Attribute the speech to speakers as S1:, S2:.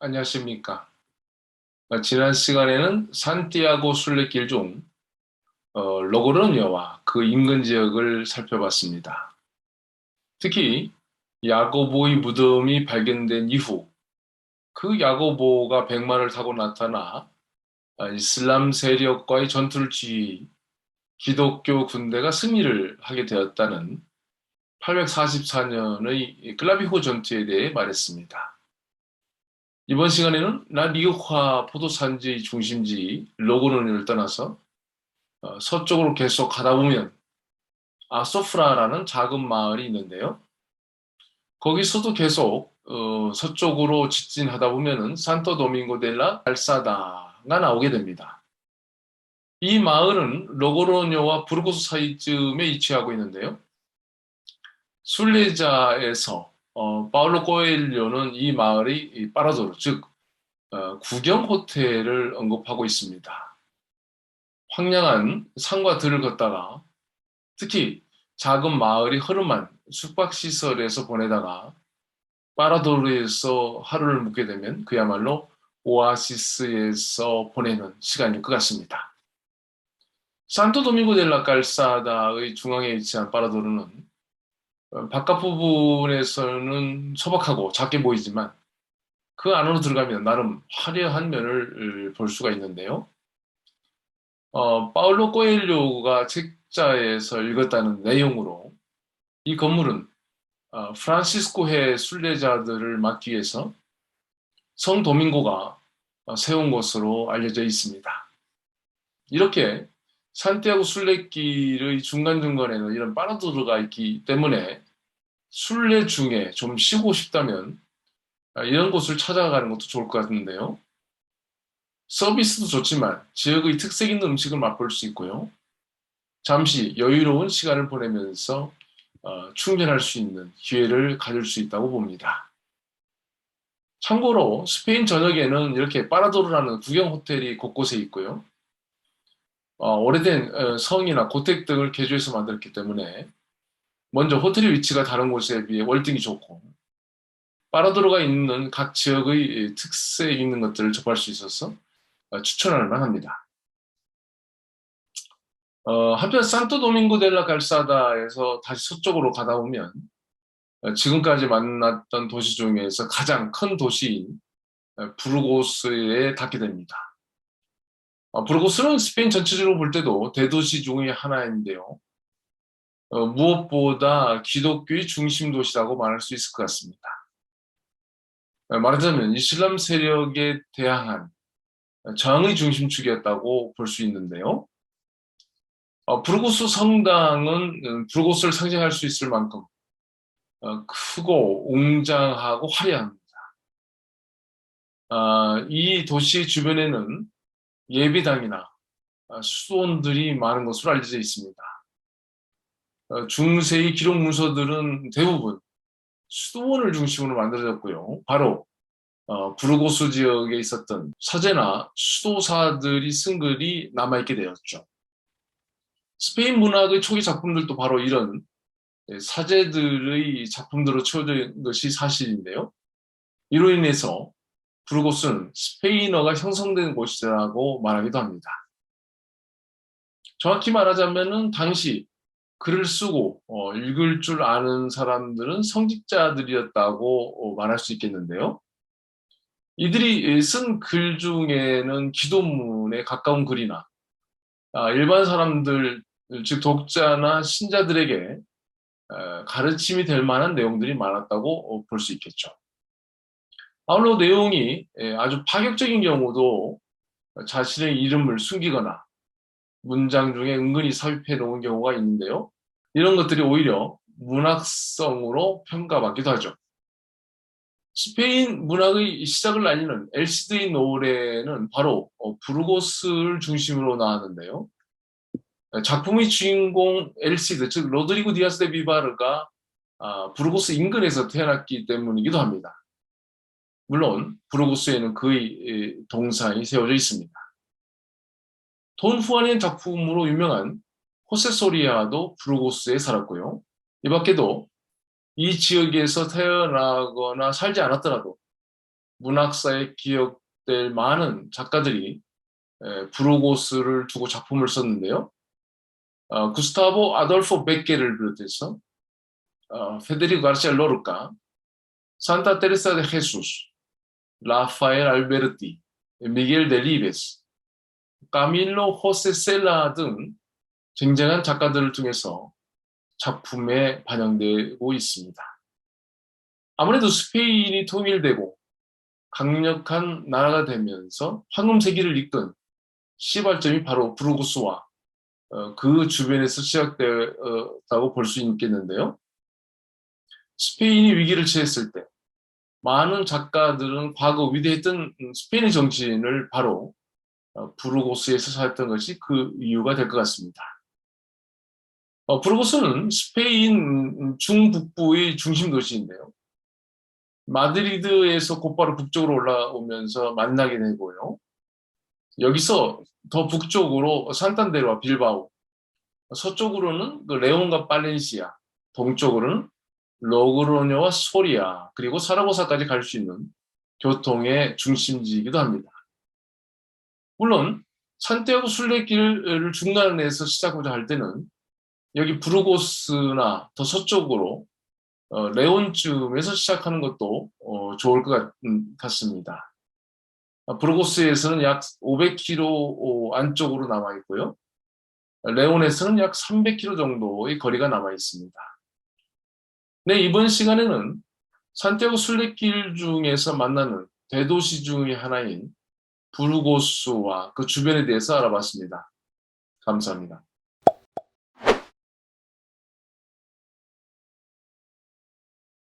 S1: 안녕하십니까. 어, 지난 시간에는 산티아고 순례길 중 어, 로그로니아와 그 인근 지역을 살펴봤습니다. 특히 야고보의 무덤이 발견된 이후 그 야고보가 백마를 타고 나타나 아, 이슬람 세력과의 전투를 지휘 기독교 군대가 승리를 하게 되었다는 844년의 클라비호 전투에 대해 말했습니다. 이번 시간에는 라리오화 포도산지의 중심지 로그론을 떠나서 어, 서쪽으로 계속 가다 보면 아소프라라는 작은 마을이 있는데요. 거기서도 계속 어, 서쪽으로 직진하다 보면은 산토 도밍고 델라 알사다가 나오게 됩니다. 이 마을은 로고로뇨와 부르고스 사이쯤에 위치하고 있는데요. 순례자에서 어, 파울로 코엘료는 이 마을의 이 파라도르, 즉 어, 구경 호텔을 언급하고 있습니다. 황량한 산과 들을 걷다가 특히 작은 마을이 흐름한 숙박시설에서 보내다가 파라도르에서 하루를 묵게 되면 그야말로 오아시스에서 보내는 시간일 것 같습니다. 산토 도밍고 델라 깔사다의 중앙에 위치한 파라도르는 어, 바깥 부분에서는 소박하고 작게 보이지만 그 안으로 들어가면 나름 화려한 면을 볼 수가 있는데요. 어, 파울로 코엘료가 책자에서 읽었다는 내용으로 이 건물은 어, 프란시스코회 순례자들을 막기 위해서 성 도밍고가 어, 세운 것으로 알려져 있습니다. 이렇게 산티아고 순례길의 중간중간에는 이런 빠라도르가 있기 때문에 순례 중에 좀 쉬고 싶다면 아, 이런 곳을 찾아가는 것도 좋을 것 같은데요. 서비스도 좋지만 지역의 특색 있는 음식을 맛볼 수 있고요. 잠시 여유로운 시간을 보내면서 어, 충전할 수 있는 기회를 가질 수 있다고 봅니다. 참고로 스페인 전역에는 이렇게 빠라도르라는 구경 호텔이 곳곳에 있고요. 어, 오래된 어, 성이나 고택 등을 개조해서 만들었기 때문에 먼저 호텔의 위치가 다른 곳에 비해 월등히 좋고 빠라도로가 있는 각 지역의 특색 있는 것들을 접할 수 있어서 어, 추천할 만합니다. 어, 한편 산토 도밍고 델라 갈사다에서 다시 서쪽으로 가다 보면 어, 지금까지 만났던 도시 중에서 가장 큰 도시인 어, 부르고스에 닿게 됩니다. 어, 브르고스는 스페인 전체적으로 볼 때도 대도시 중의 하나인데요. 어, 무엇보다 기독교의 중심 도시라고 말할 수 있을 것 같습니다. 어, 말하자면 이슬람 세력에 대항한 저항의 중심축이었다고 볼 수 있는데요. 어, 브르고스 성당은 음, 브르고스를 상징할 수 있을 만큼 어, 크고 웅장하고 화려합니다. 어, 이 도시 주변에는 예비당이나 아, 수도원들이 많은 것으로 알려져 있습니다. 어, 중세의 기록 문서들은 대부분 수도원을 중심으로 만들어졌고요. 바로 어, 부르고스 지역에 있었던 사제나 수도사들이 쓴 글이 남아있게 되었죠. 스페인 문학의 초기 작품들도 바로 이런 예, 사제들의 작품들로 있는 것이 사실인데요. 이로 인해서 부르고스는 스페인어가 형성된 곳이라고 말하기도 합니다. 정확히 말하자면 당시 글을 쓰고 어, 읽을 줄 아는 사람들은 성직자들이었다고 어, 말할 수 있겠는데요. 이들이 쓴 글 중에는 기도문에 가까운 글이나 아, 일반 사람들, 즉 독자나 신자들에게 어, 가르침이 될 만한 내용들이 많았다고 어, 볼수 있겠죠. 바울로 내용이 예, 아주 파격적인 경우도 자신의 이름을 숨기거나 문장 중에 은근히 삽입해 놓은 경우가 있는데요. 이런 것들이 오히려 문학성으로 평가받기도 하죠. 스페인 문학의 시작을 알리는 엘시드의 노래는 바로 어, 부르고스를 중심으로 나왔는데요. 작품의 주인공 엘시드, 즉 로드리고 디아스 데 비바르가 아, 부르고스 인근에서 태어났기 때문이기도 합니다. 물론 브로고스에는 그의 동상이 세워져 있습니다. 돈 후아니엔 작품으로 유명한 호세 소리아도 브로고스에 살았고요. 이 밖에도 이 지역에서 태어나거나 살지 않았더라도 문학사에 기억될 많은 작가들이 에, 부르고스를 두고 작품을 썼는데요. 어, 구스타보 아돌포 베케를 비롯해서 어, 페데리코 가르시아 로르카, 산타 테레사 데 헤수스, 라파엘 알베르티, 미겔 델리베스, 까밀로 호세 셀라 등 쟁쟁한 작가들을 통해서 작품에 반영되고 있습니다. 아무래도 스페인이 통일되고 강력한 나라가 되면서 황금세기를 이끈 시발점이 바로 브루구스와 어, 그 주변에서 시작되었다고 볼 수 있겠는데요. 스페인이 위기를 처했을 때 많은 작가들은 과거 위대했던 스페인의 정신을 바로 어, 부르고스에서 찾았던 것이 그 이유가 될 것 같습니다. 어, 부르고스는 스페인 중북부의 중심 도시인데요. 마드리드에서 곧바로 북쪽으로 올라오면서 만나게 되고요. 여기서 더 북쪽으로 산탄데르와 빌바오, 서쪽으로는 그 레온과 팔렌시아, 동쪽으로는 로그로뇨와 소리아, 그리고 사라고사까지 갈 수 있는 교통의 중심지이기도 합니다. 물론 산티아고 순례길을 중간에서 시작하자 할 때는 여기 부르고스나 더 서쪽으로 어, 레온쯤에서 시작하는 것도 어, 좋을 것 같, 음, 같습니다. 아, 부르고스에서는 약 500km 안쪽으로 남아 있고요. 레온에서는 약 300km 정도의 거리가 남아 있습니다. 네, 이번 시간에는 산티아고 순례길 중에서 만나는 대도시 중의 하나인 부르고스와 그 주변에 대해서 알아봤습니다. 감사합니다.